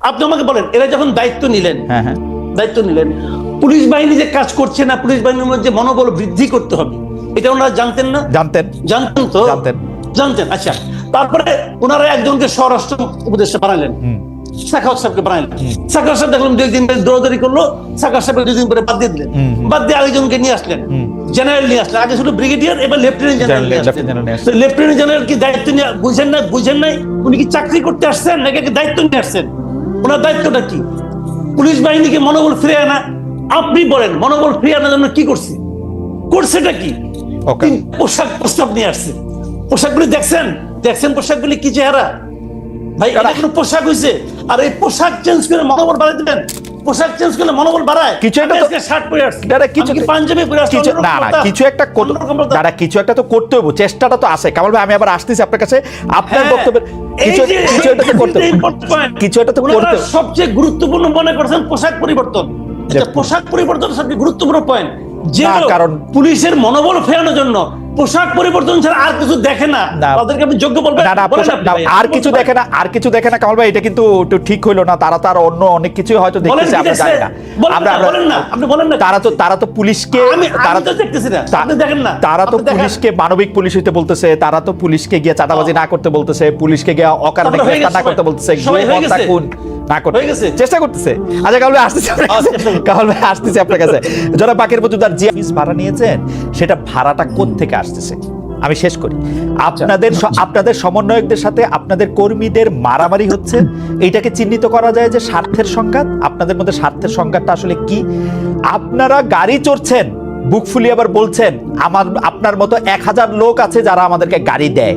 আপনি আমাকে বলেন এরা যখন দায়িত্ব নিলেন হ্যাঁ হ্যাঁ। দায়িত্ব নিলেন পুলিশ বাহিনী যে কাজ করছে না পুলিশ বাহিনীর মধ্যে মনোবল বৃদ্ধি করতে হবে এটা ওনারা জানতেন না? জানতেন। জানতেন তো? জানতেন। জানতেন আচ্ছা। তারপরে ওনারা একজনকে স্বরাষ্ট্র উপদেষ্টা বানালেন। সাখাওয়াত সাহেবকে বানালেন। সাখাওয়াত সাহেব দেখলাম দুই দিন দৌড়াদৌড়ি করল সাখাওয়াত সাহেব দুই দিন পরে বাদ দিয়ে দিলেন। বাদ দিয়ে আরেকজনকে নিয়ে আসলেন। জেনারেল নিয়ে আসলেন। আগে শুধু ব্রিগেডিয়ার এবার লেফটেন্যান্ট জেনারেল লেফটেন্যান্ট জেনারেল কি দায়িত্ব নিয়ে বুঝেন না বুঝেন নাই? উনি কি চাকরি করতে আসছেন নাকি দায়িত্ব নিয়ে আসছেন? ওনার দায়িত্বটা কি? পুলিশ বাহিনীকে মনোবল ফিরে আনা। আপনি বলেন মনোবল ফিরে আনার জন্য কি করছে? করছেটা কি? পোশাক প্রস্তাব নিয়ে আসছে। পোশাকগুলি দেখছেন? দেখছেন পোশাকগুলি কি চেহারা? ভাই এটা কোনো পোশাক হয়েছে আর এই পোশাক চেঞ্জ করে মনোবল বাড়াই দিবেন? পোশাক চেঞ্জ করলে মনোবল বাড়ায়। কিছু একটা শার্ট পরে আসছি। দাদা, কিছু- পাঞ্জাবি পরে আসছি না না কিছু একটা দাদা কিছু একটা তো করতে হবে চেষ্টাটা তো আছে। কামাল ভাই আমি আবার আসতেছি আপনার কাছে। আপনার হ্যাঁ, বক্তব্যের কিছু কিছু একটা তো করতে। কিছু একটা তো করতে সবচেয়ে গুরুত্বপূর্ণ মনে করছেন পোশাক পরিবর্তন। আচ্ছা, পোশাক পরিবর্তন সবচেয়ে গুরুত্বপূর্ণ পয়েন্ট যে কারণ- পুলিশের মনোবল ফেরানোর জন্য পোশাক পরিবর্তন ছাড়া আর কিছু দেখে না। তাদেরকে আপনি যোগ্য বলবেন? না না আর কিছু দেখে না আর কিছু দেখে না কামাল ভাই এটা কিন্তু একটু ঠিক হইল না। তারা তো আর অন্য অনেক কিছু হয়তো দেখতেছে আমরা জানি না। আমরা বলেন না, আপনি বলেন না। তারা তো তারা তো পুলিশকে আমি তারা তো দেখতেছি না। আপনি দেখেন না। তারা তো পুলিশকে মানবিক পুলিশ হইতে বলতেছে তারা তো পুলিশকে গিয়ে চাঁদাবাজি না করতে বলতেছে পুলিশকে গিয়ে অকারণে গ্রেফতার না করতে। বলতেছে হয়ে। খুন না করতে। গেছে। চেষ্টা করতেছে। আচ্ছা কামাল ভাই আসতেছে করুন। কামাল ভাই আসতেছে আপনার কাছে। যারা বাকের মজুদার যে অফিস ভাড়া নিয়েছেন সেটা ভাড়াটা কোথা থেকে আসতেছে? আমি শেষ করি। আপনাদের আপনাদের সমন্বয়কদের সাথে আপনাদের কর্মীদের মারামারি হচ্ছে। এইটাকে চিহ্নিত করা যায় যে স্বার্থের সংঘাত। আপনাদের মধ্যে স্বার্থের সংঘাতটা আসলে কি? আপনারা গাড়ি চড়ছেন বুক ফুলিয়ে আবার বলছেন আমার আপনার মতো এক হাজার লোক আছে যারা আমাদেরকে গাড়ি দেয়।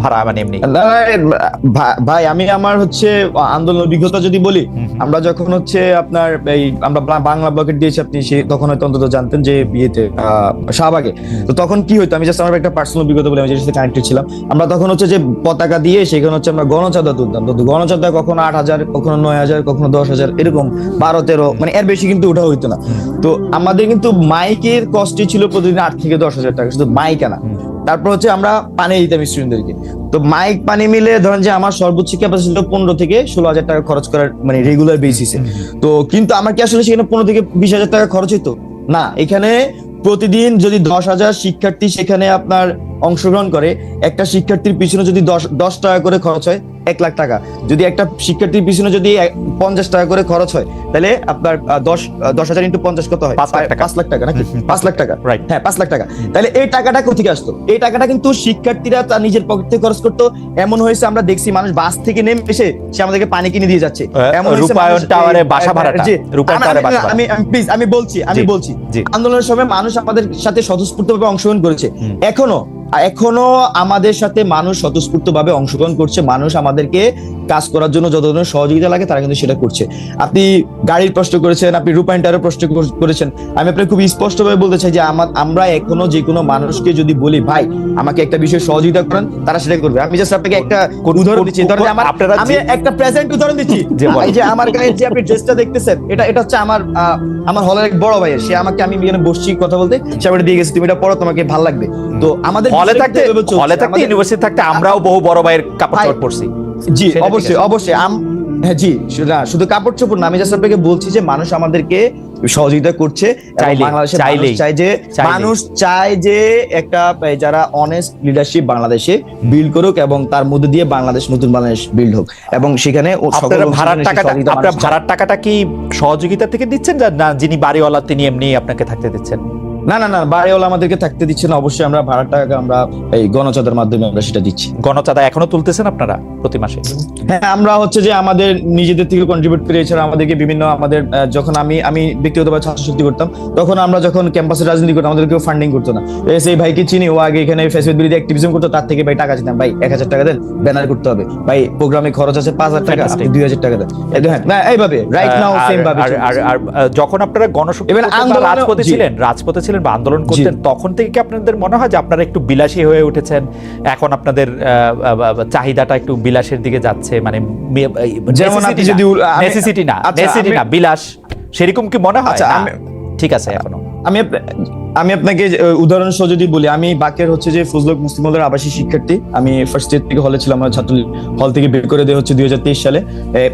ভাড়া মানে এমনি ভাই আমি আমার হচ্ছে আন্দোলন অভিজ্ঞতা যদি বলি আমরা যখন হচ্ছে আপনার এই আমরা বাংলা ব্লকেট দিয়েছি আপনি সে তখন হয়তো অন্তত জানতেন যে বিয়েতে শাহবাগে। তো তখন কি হতো আমি জাস্ট আমার একটা পার্সোনাল অভিজ্ঞতা বলে আমি যেটার সাথে কানেক্টেড ছিলাম। আমরা তখন হচ্ছে যে পতাকা দিয়ে সেখানে হচ্ছে আমরা গণচাঁদা তুলতাম। তো গণচাঁদা কখনো আট হাজার কখনো নয় হাজার কখনো দশ হাজার এরকম বারো তেরো মানে এর বেশি কিন্তু ওঠা হইতো না। তো আমাদের কিন্তু মাইকের কস্টই ছিল প্রতিদিন আট থেকে দশ হাজার টাকা শুধু মাইক আনা। তারপর হচ্ছে আমরা পানি দিতাম স্টুডেন্টদেরকে তো মাইক পানি মিলে ধরেন যে আমার সর্বোচ্চ ক্যাপাসিটি ছিল পনেরো থেকে ষোলো হাজার টাকা খরচ করার মানে রেগুলার বেসিসে তো কিন্তু আমার কি আসলে সেখানে পনেরো থেকে বিশ হাজার টাকা খরচ হতো না এখানে প্রতিদিন যদি দশ হাজার শিক্ষার্থী সেখানে আপনার অংশগ্রহণ করে একটা শিক্ষার্থীর পিছনে যদি দশ দশ টাকা করে খরচ হয় এক লাখ টাকা। যদি একটা শিক্ষার্থীর পিছনে যদি পঞ্চাশ টাকা করে খরচ হয় তাহলে আপনার দশ দশ হাজার ইন্টু পঞ্চাশ কত হয়? পাঁচ লাখ টাকা। নাকি? পাঁচ লাখ টাকা। Right. হ্যাঁ পাঁচ লাখ টাকা। তাহলে এই টাকাটা কোথেকে আসতো? এই টাকাটা কিন্তু শিক্ষার্থীরা তার নিজের পকেট থেকে খরচ করতো। এমন হয়েছে আমরা দেখছি মানুষ বাস থেকে নেমে এসে সে আমাদেরকে পানি কিনে দিয়ে যাচ্ছে। এমন রূপায়ণ টাওয়ারে বাসা ভাড়াটা। রূপায়ণ আমি- টাওয়ারে বাসা ভাড়া। আমি আমি প্লিজ আমি বলছি আমি বলছি। আন্দোলনের সময় মানুষ আমাদের সাথে স্বতঃস্ফূর্তভাবে অংশগ্রহণ করেছে। এখনও এখনও আমাদের সাথে মানুষ স্বতঃস্ফূর্তভাবে অংশগ্রহণ করছে। মানুষ আমাদেরকে কাজ করার জন্য যত ধরনের সহযোগিতা লাগে তারা কিন্তু সেটা করছে। আপনি গাড়ির প্রশ্ন করেছেন আপনি রূপায়ণ টাওয়ারের প্রশ্ন করেছেন। আমি আপনাকে খুব স্পষ্টভাবে বলতে চাই যে আমার আমরা এখনও যে কোনো মানুষকে যদি বলি ভাই আমাকে একটা বিষয়ে সহযোগিতা করেন তারা সেটা করবে। আমি জাস্ট আপনাকে একটা উদাহরণ দিচ্ছি। ধরেন আমার আমি একটা প্রেজেন্ট উদাহরণ দিচ্ছি। এই যে আমার গায়ে যে আপনি ড্রেসটা দেখতেছেন এটা এটা হচ্ছে আমার আমার হলের এক বড় ভাইয়ের। সে আমাকে আমি এখানে বসছি কথা বলতে। সে দিয়ে গেছে তুমি এটা পড়ো তোমাকে ভালো লাগবে। তো আমাদের হলে থাকতে। হলে থাকতে ইউনিভার্সিটি থাকতে আমরাও বহু বড় ভাইয়ের কাপড় চোপড় পরছি। জি অবশ্যই অবশ্যই আম- হ্যাঁ জি না, শুধু কাপড় চোপড় না আমি জাস্ট আপনাকে বলছি যে মানুষ আমাদেরকে সহযোগিতা করছে যে মানুষ চায় যে একটা যারা অনেস্ট লিডারশিপ বাংলাদেশে বিল্ড করুক এবং তার মধ্যে দিয়ে বাংলাদেশ নতুন বাংলাদেশ বিল্ড হোক। এবং সেখানে ভাড়ার টাকাটা আপনার ভাড়ার টাকাটা কি সহযোগিতা থেকে দিচ্ছেন? না যিনি বাড়িওয়ালা তিনি এমনি আপনাকে থাকতে দিচ্ছেন। না না না, বাড়িওয়ালা আমাদেরকে থাকতে দিচ্ছে না, অবশ্যই আমরা ভাড়ার টাকা আমরা এই গণচাঁদার মাধ্যমে আমরা সেটা দিচ্ছি। গণচাঁদা এখনও তুলতেছেন আপনারা? প্রতি মাসে? হ্যাঁ আমরা হচ্ছে যে আমাদের নিজেদের থেকে কন্ট্রিবিউট করে এছাড়া আমাদেরকে বিভিন্ন আমাদের যখন আমি আমি ব্যক্তিগতভাবে ছাত্র শক্তি করতাম তখন আমরা যখন ক্যাম্পাসে রাজনীতি করতাম আমাদের কেউ ফান্ডিং করতো না। সেই ভাইকে চিনি ও আগে এখানে ফেসবুক বিরোধী অ্যাক্টিভিজম করতো তার থেকে ভাই টাকা দিতাম ভাই এক হাজার টাকা দেন ব্যানার করতে হবে। ভাই প্রোগ্রামে খরচ আছে পাঁচ হাজার টাকা আপনি দুই হাজার টাকা দেন। এই এইভাবে রাইট নাও সেম ভাবে আর- যখন আপনারা গণশক্তি করতেন রাজপথে ছিলেন রাজপথে ছিলেন বা আন্দোলন করতেন তখন থেকে কি আপনাদের মনে হয় যে আপনারা একটু বিলাসী হয়ে উঠেছেন? এখন আপনাদের চাহিদাটা একটু বিলাসের দিকে যাচ্ছে মানে যেমন আপনি যদি নেসেসিটি না আচ্ছা, নেসেসিটি না বিলাস সেরকম কি মনে হয়? আচ্ছা, ঠিক আছে এখনও। আমি আমি আপনাকে উদাহরণ সহ যদি বলি, আমি বাকের হচ্ছে যে ফজলক মুসলিম হলের আবাসিক শিক্ষার্থী। আমি ফার্স্ট ইয়ার থেকে হলে ছিলাম, আমার ছাত্র হল থেকে বের করে দেওয়া হচ্ছে দুই হাজার তেইশ সালে।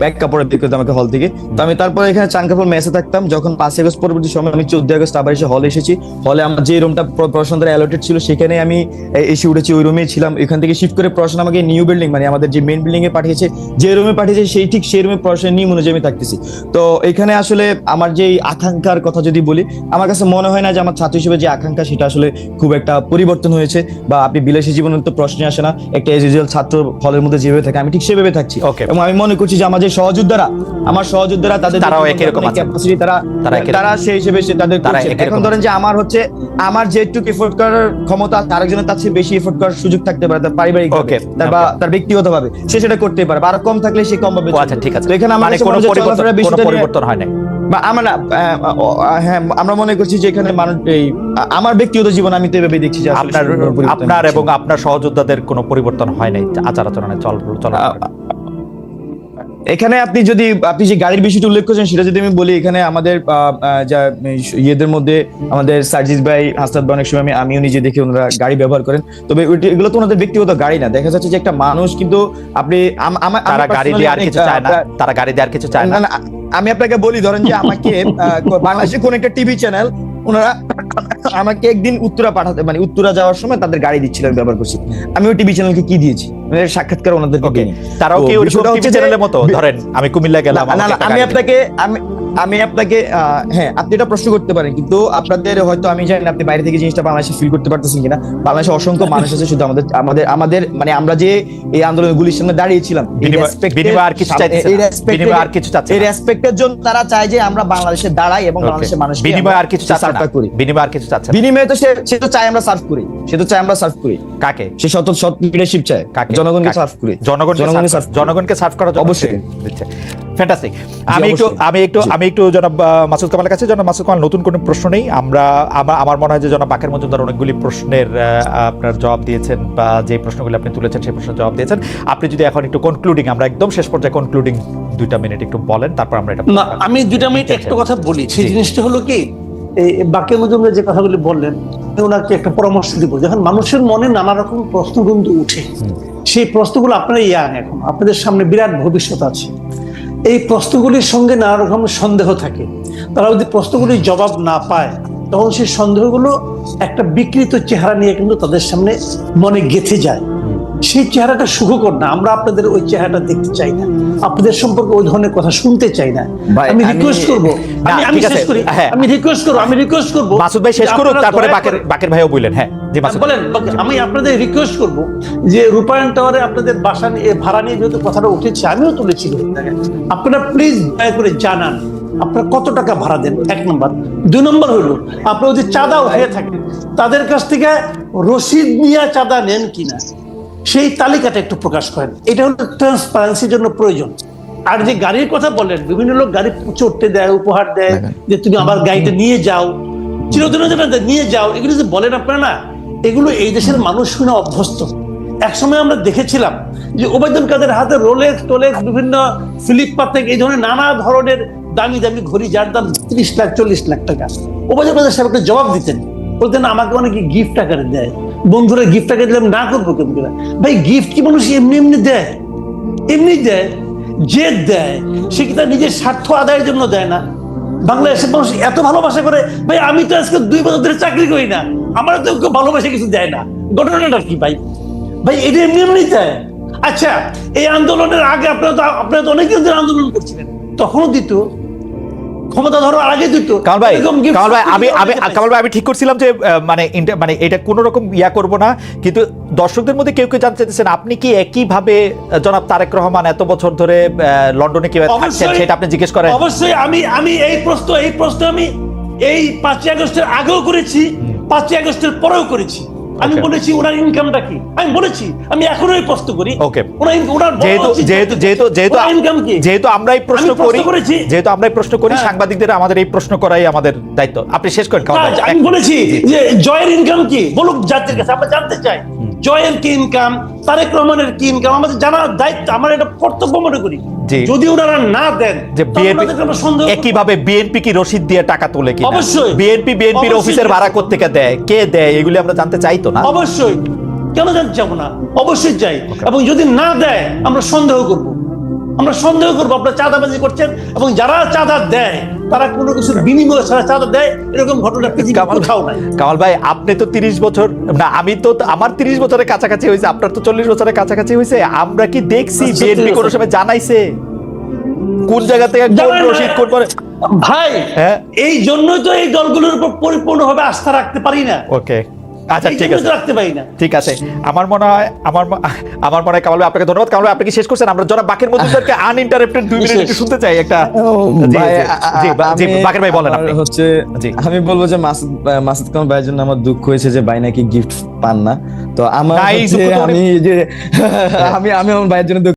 এক কাপড়ে বের করে আমাকে হল থেকে। তো আমি তারপরে এখানে চান কাপড় মেসে থাকতাম, যখন পাঁচই আগস্ট পরবর্তী সময় আমি চোদ্দ আগস্ট আবার এসে হলে এসেছি। হলে আমার যে রুমটা পড়াশোনা দ্বারা অ্যালোটেড ছিল, সেখানে আমি এসে উঠেছি, ওই রুমে ছিলাম। এখান থেকে শিফট করে পড়াশোনা আমাকে নিউ বিল্ডিং মানে আমাদের যে মেইন বিল্ডিং এ পাঠিয়েছে, যে রুমে পাঠিয়েছে, সেই ঠিক সেই রুমে পড়াশোনা নিয়ম অনুযায়ী আমি থাকতেছি। তো এখানে আসলে আমার যে আকাঙ্ক্ষার কথা যদি বলি, আমার কাছে মনে হয় না যে আমার ছাত্র হিসেবে যে আকাঙ্ক্ষা সেটা আসলে খুব একটা পরিবর্তন হয়েছে বা আপনি বিলাসী জীবনের তো প্রশ্নে আসে না। একটা এজ ইউজুয়াল ছাত্র হলের মধ্যে যেভাবে থাকে আমি ঠিক সেভাবে থাকছি। Okay. এবং আমি মনে করছি যে আমার যে সহযোদ্ধারা আমার সহযোদ্ধারা তাদের তারাও একই রকম। ক্যাপাসিটি তারা তারা তারা সেই হিসেবে সে তাদের এখন ধরেন যে আমার হচ্ছে আমার যেটুকু এফোর্ট করার ক্ষমতা তার একজনের তার চেয়ে বেশি এফোর্ট করার সুযোগ থাকতে পারে তার পারিবারিক Okay, তার বা তার ব্যক্তিগত ভাবে সে সেটা করতে পারে আরও কম থাকলে সে কম ও আচ্ছা ঠিক আছে। এখানে আমার মানে কোনো পরিবর্তন হয় নাই। বা আমরা না, হ্যাঁ আমরা মনে করছি এখানে মানুষ এই আমার ব্যক্তিগত জীবন আমি তো এভাবে দেখছি যে আপনার আপনার এবং আপনার সহযোদ্ধাদের কোনো পরিবর্তন হয় নাই আচার আচরণে চল চল এখানে আপনি যদি আপনি যে গাড়ির বিষয়টা উল্লেখ করেছেন সেটা যদি আমি বলি এখানে আমাদের যা ইয়েদের মধ্যে আমাদের সার্জিস ভাই হাসনাত ভাই অনেক সময় আমি আমিও নিজে দেখি ওনারা গাড়ি ব্যবহার করেন। তবে এগুলো তো ওনাদের ব্যক্তিগত গাড়ি না। দেখা যাচ্ছে যে একটা মানুষ কিন্তু আপনি তারা গাড়ি দিয়ে আর কিছু চায় না। তারা গাড়ি দিয়ে আর কিছু চায় না। আমি আপনাকে বলি ধরেন যে আমাকে বাংলাদেশে কোন একটা টিভি চ্যানেল ওনারা আমাকে একদিন উত্তরা পাঠাতে মানে উত্তরা যাওয়ার সময় তাদের গাড়ি দিচ্ছিলেন ব্যবহার করছি। আমি ওই টিভি চ্যানেলকে কি দিয়েছি? মানে সাক্ষাৎকার ওনাদেরকে ওকে তারাও কি হচ্ছে চ্যানেলের মতো? ধরেন আমি কুমিল্লা গেলাম আমি আপনাকে আমি আমি আপনাকে হ্যাঁ আপনি এটা প্রশ্ন করতে পারেন কিন্তু আপনাদের হয়তো আমি জানি আপনি বাইরে থেকে জিনিসটা বাংলাদেশে ফিল করতে পারতেছেন কিনা। বাংলাদেশে অসংখ্য মানুষ আছে শুধু আমাদের আমাদের আমাদের মানে আমরা যে এই আন্দোলনগুলির সামনে দাঁড়িয়েছিলাম এই। রেসপেক্টের জন্য তারা চায় যে আমরা বাংলাদেশে দাঁড়াই এবং বাংলাদেশের মানুষ বিনিময় আর কিছু করি। বিনিময় আর কিছু চাচ্ছে বিনিময়ে তো সে সে তো চায় আমরা সার্ভ করি। সে তো চায় আমরা সার্ভ করি। কাকে? সে শত শত লিডারশিপ চায়। কাকে? জনগণকে সার্ভ করি। জনগণকে জনগণকে serve জনগণকে সার্ভ জন্য অবশ্যই। ফ্যান্টাস্টিক আমি একটু আমি একটু আমি একটু জনাব মাসুদ কামালের কাছে। জনাব মাসুদ কামাল নতুন কোনো প্রশ্ন নেই? আমরা আমার আমার মনে হয় যে জনাব বাকের মজুমদার অনেকগুলি প্রশ্নের আপনার জবাব দিয়েছেন বা যে প্রশ্নগুলো আপনি তুলেছেন সেই প্রশ্নের জবাব দিয়েছেন। আপনি যদি এখন একটু কনক্লুডিং আমরা একদম শেষ পর্যায়ে কনক্লুডিং দুইটা মিনিট একটু বলেন তারপর আমরা এটা আমি দুইটা মিনিট একটা কথা বলি। সেই জিনিসটা হলো কি এই বাকি মজুমদার যে কথাগুলি বললেন ওনাকে একটা পরামর্শ দিব। যখন মানুষের মনে নানা রকম প্রশ্ন কিন্তু উঠে সেই প্রশ্নগুলো আপনারা ইয়াং এখন আপনাদের সামনে বিরাট ভবিষ্যৎ আছে। এই প্রশ্নগুলির সঙ্গে নানা রকম সন্দেহ থাকে। তারা যদি প্রশ্নগুলির জবাব না পায় তখন সেই সন্দেহগুলো একটা বিকৃত চেহারা নিয়ে কিন্তু তাদের সামনে মনে গেঁথে যায়। সেই চেহারাটা সুখকর না। আমরা আপনাদের ওই চেহারাটা দেখতে চাই না। আপনাদের সম্পর্কে ওই ধরনের কথা শুনতে চাই না। আমি রিকোয়েস্ট করব। আমি শেষ করি। হ্যাঁ। আমি রিকোয়েস্ট করব আমি রিকোয়েস্ট করব। মাসুদ ভাই শেষ যে করুন তারপরে বাকের বাকের ভাইও বললেন। হ্যাঁ জি মাসুদ। বলেন আমি আপনাদের রিকোয়েস্ট করব যে রূপায়ণ টাওয়ারে আপনাদের বাসা নিয়ে ভাড়া নিয়ে যেহেতু কথাটা উঠেছে আমিও তুলেছি। আপনারা প্লিজ দয়া করে জানান আপনারা কত টাকা ভাড়া দেন? এক নম্বর। দুই নম্বর হলো আপনারা যদি চাঁদা হয়ে থাকেন তাদের কাছ থেকে রসিদ নিয়ে চাঁদা নেন কিনা? সেই তালিকাটা একটু প্রকাশ করেন। এটা হলো ট্রান্সপারেন্সির জন্য প্রয়োজন। আর যে গাড়ির কথা বলেন বিভিন্ন লোক গাড়ি চড়তে দেয় উপহার দেয় যে তুমি আমার গাড়িটা নিয়ে যাও। চিরদিনের জন্য নিয়ে যাও এগুলো যে বলেন আপনারা না এগুলো এই দেশের মানুষ শুনে অভ্যস্ত। একসময় আমরা দেখেছিলাম যে ওবায়দুল কাদের হাতে রোলেক্স টোলেক্স বিভিন্ন ফিলিপ পাতেক এই ধরনের নানা ধরনের দামি দামি ঘড়ি যার দাম ত্রিশ লাখ চল্লিশ লাখ টাকা। ওবায়দুল কাদের সাহেবকে জবাব দিতেন। বলতেন আমাকে অনেকে গিফট আকারে দেয়? বন্ধুরা গিফট আকারে দিলাম, না করব কেমন করে? ভাই গিফট কি মানুষ এমনি এমনি দেয়? এমনি দেয়, যে দেয়, সে কি তার নিজের স্বার্থ আদায়ের জন্য দেয় না? বাংলাদেশের মানুষ এত ভালোবাসা করে, ভাই, আমি তো আজকে দুই বছর ধরে চাকরি করি না। আমার তো কেউ ভালোবাসা কিছু দেয় না। ঘটনাটা কি ভাই? ভাই, এটা এমনি এমনি দেয়। আচ্ছা এই আন্দোলনের আগে আপনারা তো আপনারা তো অনেকদিন ধরে আন্দোলন করছিলেন। তখনও দিত। ক্ষমতা ধরো আগে দিত। কামাল ভাই কামাল ভাই আমি আমি কামাল ভাই আমি ঠিক করছিলাম যে মানে মানে এটা কোনো রকম ইয়া করব না কিন্তু দর্শকদের মধ্যে কেউ কেউ জানতে চাইতেছেন আপনি কি একই ভাবে জনাব তারেক রহমান এত বছর ধরে লন্ডনে কীভাবে থাকছেন সেটা আপনি জিজ্ঞেস করেন। অবশ্যই আমি আমি এই প্রশ্ন এই প্রশ্ন আমি এই পাঁচই আগস্টের আগেও করেছি পাঁচই আগস্টের পরেও করেছি। আমি বলেছি ওনার ইনকামটা কি? আমি বলেছি আমি এখনও এই প্রশ্ন করি। বড় যেহেতু যেহেতু যেহেতু যেহেতু ইনকাম কি? যেহেতু আমরা এই প্রশ্ন করি। যেহেতু আমরা এই প্রশ্ন করি। সাংবাদিকদের আমাদের এই প্রশ্ন করাই আমাদের দায়িত্ব। আপনি শেষ করেন। আমি বলেছি যে জয়ের ইনকাম কি? বলুক জাতির কাছে আমরা জানতে চাই। জয়ের কি ইনকাম তারেক রহমানের কি ইনকাম আমাদের জানার দায়িত্ব আমরা এটা কর্তব্য মনে করি। জি। যদি ওনারা না দেন যে বিএনপি। একইভাবে বিএনপি কি রসিদ দিয়ে টাকা তোলে কি অবশ্যই। বিএনপি বিএনপির অফিসের ভাড়া থেকে দেয়? কে দেয়? এগুলি আমরা জানতে চাই তো না। অবশ্যই। কেন জানতে যাব না? অবশ্যই যাই। এবং যদি না দেয় আমরা সন্দেহ করব। আমরা সন্দেহ করব আপনারা চাঁদাবাজি করছেন এবং যারা চাঁদা দেয় তারা কোনো কিছু বিনিময়ে ছাড়া চাঁদা দেয় এরকম ঘটনা কামাল কোথাও নাই? কামাল ভাই আপনি তো তিরিশ বছর না আমি তো আমার তিরিশ বছরের কাছাকাছি হয়েছে আপনার তো চল্লিশ বছরের কাছাকাছি হয়েছে আমরা কি দেখছি? আচ্ছা, বিএনপি ঠিক কোনো সময় জানাইছে? কোন জায়গা থেকে কোন জানেন কোন করে ভাই হ্যাঁ। এই জন্যই তো এই দলগুলোর উপর পরিপূর্ণভাবে আস্থা রাখতে পারি না। ওকে আচ্ছা ঠিক আছে। রাখতে পারি না। ঠিক আছে। আমার মনে হয় আমার আমার মনে হয় কামাল ভাই আপনাকে ধন্যবাদ। কামাল ভাই আপনি কি শেষ করছেন? আমরা যারা বাকের আনইন্টারাপ্টেড দুই মিনিট একটু শুনতে চাই একটা জি, ভাই, জি, বাকের ভাই বলেন আপনি। হচ্ছে জি। আমি বলব যে মাসুদ মাসুদ কামাল ভাইয়ের জন্য আমার দুঃখ হয়েছে যে ভাই নাকি গিফট পান না। তো আমার আমি যে আমি আমি আমার ভাইয়ের জন্য দুঃখ